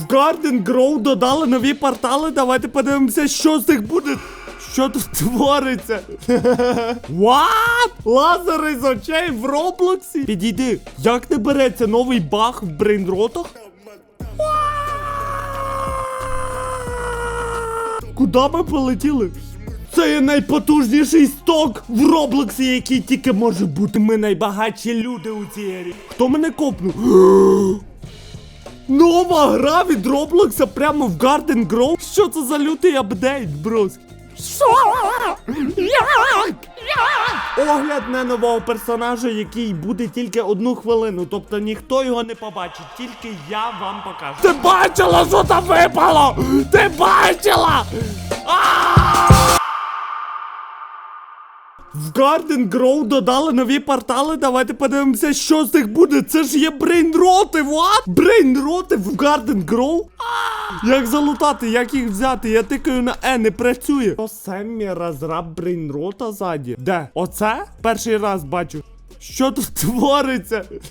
В Garden Grow додали нові портали. Давайте подивимося, що з них буде. Що тут твориться? What? Лазери з очей в Роблоксі? Підійди, як не береться новий баг в брейнротах? Куди ми полетіли? Це є найпотужніший сток в Роблоксі, який тільки може бути. Ми найбагатші люди у цій ері. Хто мене копнув? Нова гра від Роблокса прямо в Garden Grove? Що це за лютий апдейт, брос? Що? Як? Як? Огляд на нового персонажа, який буде тільки одну хвилину. Тобто ніхто його не побачить, тільки я вам покажу. Ти бачила, що там випало? Ти бачила? В Garden Grow додали нові портали. Давайте подивимося, що з них буде. Це ж є брейнроти, what? Брейнроти в Garden Grow? Як залутати, як їх взяти? Я тикаю на Е, не працює. То Семмі розраб брейнрота ззаді. Де? Оце? Перший раз бачу. Що тут твориться?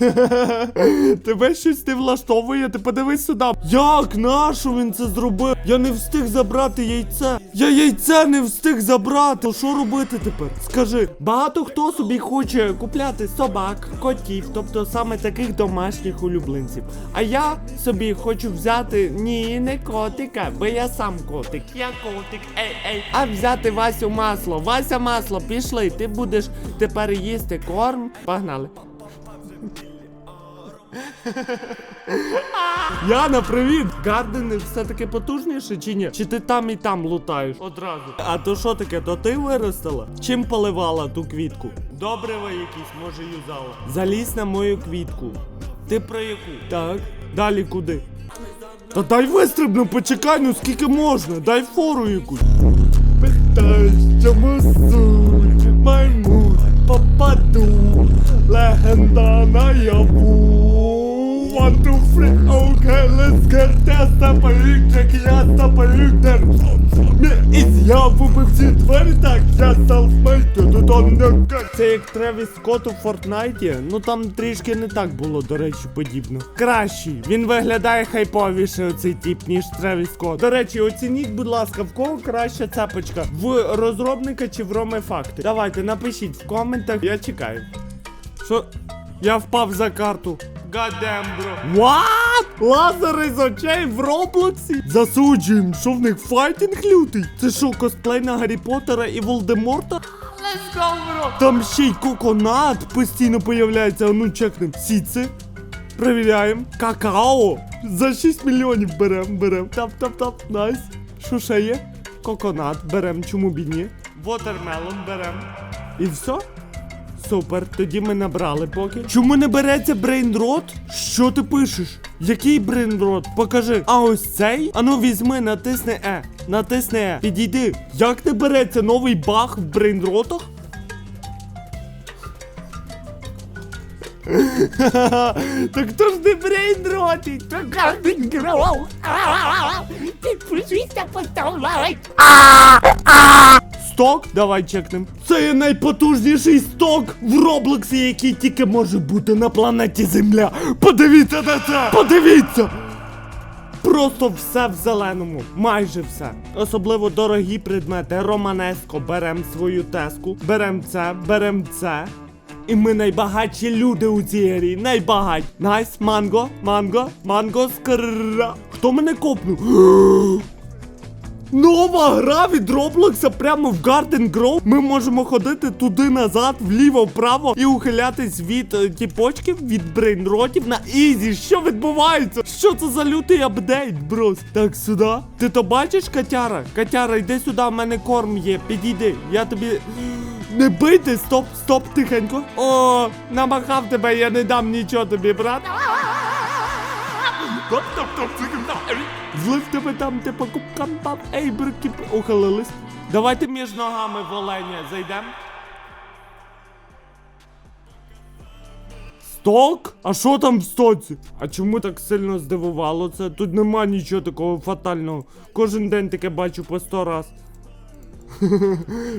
Тебе щось не влаштовує, ти подивись сюди. Як нащо він це зробив? Я не встиг забрати яйце. Я яйце не встиг забрати. Що робити тепер? Скажи, багато хто собі хоче купляти собак, котів, тобто саме таких домашніх улюбленців. А я собі хочу взяти ні, не котика, бо я сам котик. Я котик, ей, ей. А взяти Васю масло. Вася масло, пішли. Ти будеш тепер їсти корм. Погнали. Яна, привіт! Гардени все-таки потужніше чи ні? Чи ти там і там лутаєш? Одразу. А то що таке, то ти виростила? Чим поливала ту квітку? Добриво якісь, може, юзала. Залізь на мою квітку. Ти про яку? Так. Далі куди? Та дай вистрибну, почекай, ну скільки можна, дай фору якусь. Питай, чому суть, patu, lähen taana joku. One, two, three, okay, let's get this Стопають, я дер Мій із я вибив всі двері, так я self-made, тут он не Це як Тревіс Скотт у Фортнайті, ну там трішки не так було, до речі, подібно. Кращий, він виглядає хайповіше оцей тип, ніж Тревіс Скотт. До речі, оцініть, будь ласка, в кого краща цепочка? В розробника чи в Роми Факти? Давайте, напишіть в коментах, я чекаю. Що? Я впав за карту. Гадем, бро. What? Лазери з очей в Роблоксі? Засуджуємо, що в них файтинг лютий? Це що, косплей на Гаррі Поттера і Волдеморта? Let's go, бро. Там ще й коконат постійно появляється, а ну чекнем. Сіце. Перевіряємо. Какао. За 6 мільйонів берем, берем. Тап-тап-тап. Найс. Що ще є? Коконат берем, чому б і ні? Вотермелон берем. І все? Супер, тоді ми набрали поки. Чому не береться брейнрот? Що ти пишеш? Який брейнрот? Покажи. А ось цей? Ану візьми, натисни Е. Натисни Е. Підійди. Як не береться новий баг в брейнротах? Так хто ж не? То Garden Grow. Підпишіться, постав лайк. Сток? Давай чекнем. Це є найпотужніший сток в Роблоксі, який тільки може бути на планеті Земля. Подивіться на це! Подивіться! Просто все в зеленому, майже все. Особливо дорогі предмети. Романеско, берем свою теску, берем це, берем це. І ми найбагатші люди у цій грі. Найбагатші. Найс, манго, манго, манго скрра. Хто мене копнув? Нова гра від Роблокса прямо в Garden Grove. Ми можемо ходити туди назад, вліво, вправо і ухилятись від е, тіпочків, від брейнротів на ізі. Що відбувається? Що це за лютий апдейт, брос? Так, сюди. Ти то бачиш, Катяра? Катяра, йди сюди, в мене корм є. Підійди. Я тобі. Не бийте, стоп, стоп, тихенько. О, намахав тебе, я не дам нічого тобі, брат. Топ, топ, топ, Злив тебе там, ти по кубкам там, ей, брики, ухилились. Давайте між ногами в оленя зайдем. Сток? А що там в стоці? А чому так сильно здивувало це? Тут нема нічого такого фатального. Кожен день таке бачу по сто раз.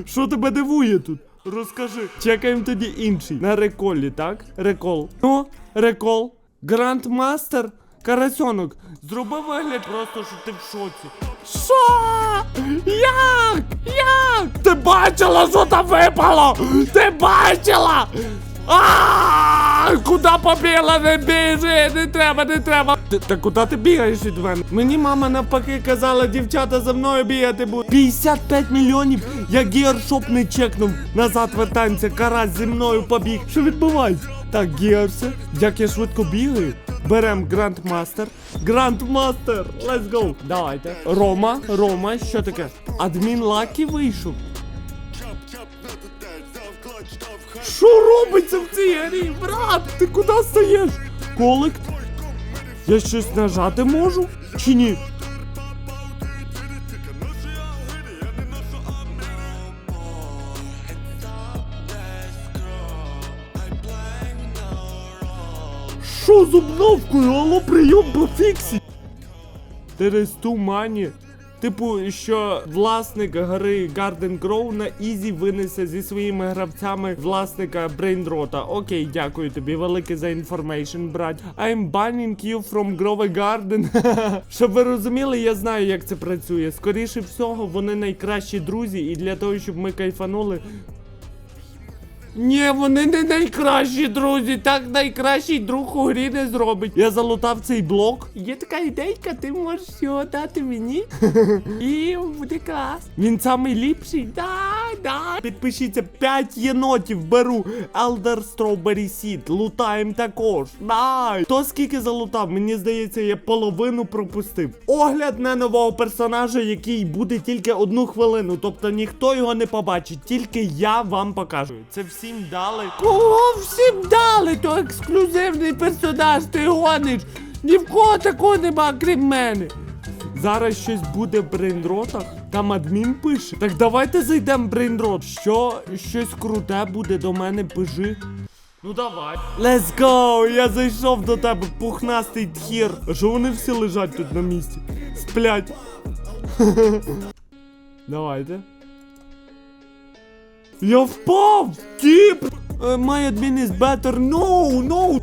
Що тебе дивує тут? Розкажи. Чекаємо тоді інший. На реколі, так? Рекол. Ну, рекол. Грандмастер. Карасьонок, зроби вигляд просто, що ти в шоці. Що? Як? Як? Ти бачила, що там випало? Ти бачила? А, Куди побігла? Не біжи, не треба, не треба. Ти- Та куди ти бігаєш від мене? Мені мама навпаки казала, дівчата за мною бігати будуть. 55 мільйонів. Я гіаршоп не чекнув. Назад вертаємося, карась зі мною побіг. Що відбувається? Так, гіарсе, як я швидко бігаю. Берем Грандмастер. Грандмастер! Let's go! Давайте. Рома, Рома, що таке? Адмін Лакі вийшов. Що робиться в цій грі, брат? Ти куди стаєш? Колик? Я щось нажати можу? Чи ні? Що з обновкою? Алло, прийом по фіксі. Тересту мані. Типу, що власник гри Garden Grow на Ізі винесе зі своїми гравцями власника Брейндрота. Окей, дякую тобі велике за інформейшн, брат. I'm banning you from Grove Garden. Щоб ви розуміли, я знаю, як це працює. Скоріше всього, вони найкращі друзі, і для того, щоб ми кайфанули, ні, вони не найкращі друзі. Так найкращий друг у грі не зробить. Я залутав цей блок. Є така ідейка, ти можеш його дати мені. І буде клас. Він самий ліпший. Да, да. Підпишіться 5 єнотів беру. Elder Strawberry Seed. Лутаємо також. Да. Хто скільки залутав? Мені здається, я половину пропустив. Огляд на нового персонажа, який буде тільки одну хвилину. Тобто ніхто його не побачить, тільки я вам покажу. Це всім дали. Кого всім дали? То ексклюзивний персонаж, ти гониш. Ні в кого такого нема, крім мене. Зараз щось буде в брейнротах. Там адмін пише. Так давайте зайдемо в брейнрот. Що щось круте буде до мене пиши. Ну давай. Let's go! Я зайшов до тебе, пухнастий тхір. А що вони всі лежать тут на місці? Сплять. Давайте. Я впав! Тіп! My admin is better. No, no!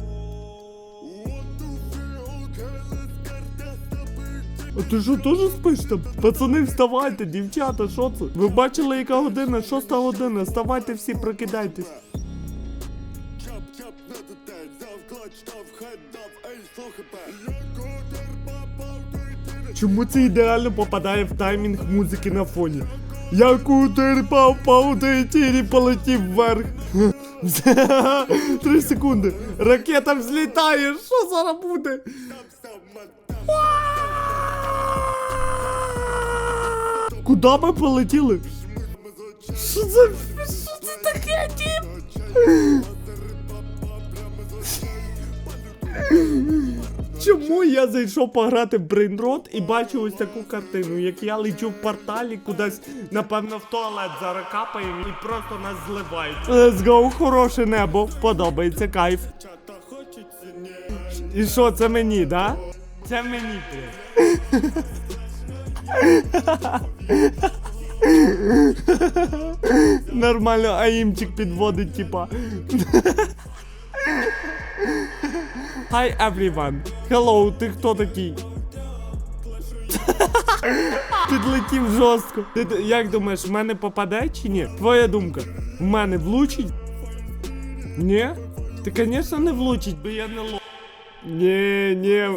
А ти що теж спиш там? Пацани, вставайте, дівчата, що це? Ви бачили, яка година? Шоста година. Вставайте всі, прокидайтесь. Чому це ідеально попадає в таймінг музики на фоні? Я кутер попав, ти тірі полетів вверх. Три секунди. Ракета взлітає. Що зараз буде? Куди ми полетіли? Що це? Що це таке, тіп? Чому я зайшов пограти в брейнрот і бачу ось таку картину, як я лечу в порталі кудись, напевно, в туалет зараз капаємо і просто нас зливають. Let's go, хороше небо, подобається кайф. І що, це мені, да? Це мені прям. Нормально, аїмчик підводить, типа. Hi everyone. Hello, ти хто такий? Підлетів жорстко. Ти як думаєш, в мене попаде чи ні? Твоя думка. В мене влучить? Ні? Ти, звісно, не влучить, бо я не ло. Ні, ні.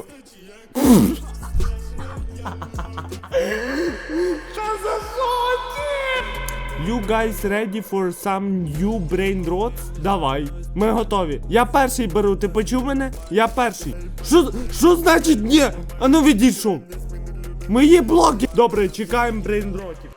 You guys ready for some new brain rot? Давай, ми готові. Я перший беру, ти почув мене? Я перший. Що, що значить ні? А ну відійшов. Мої блоки. Добре, чекаємо брейнротів.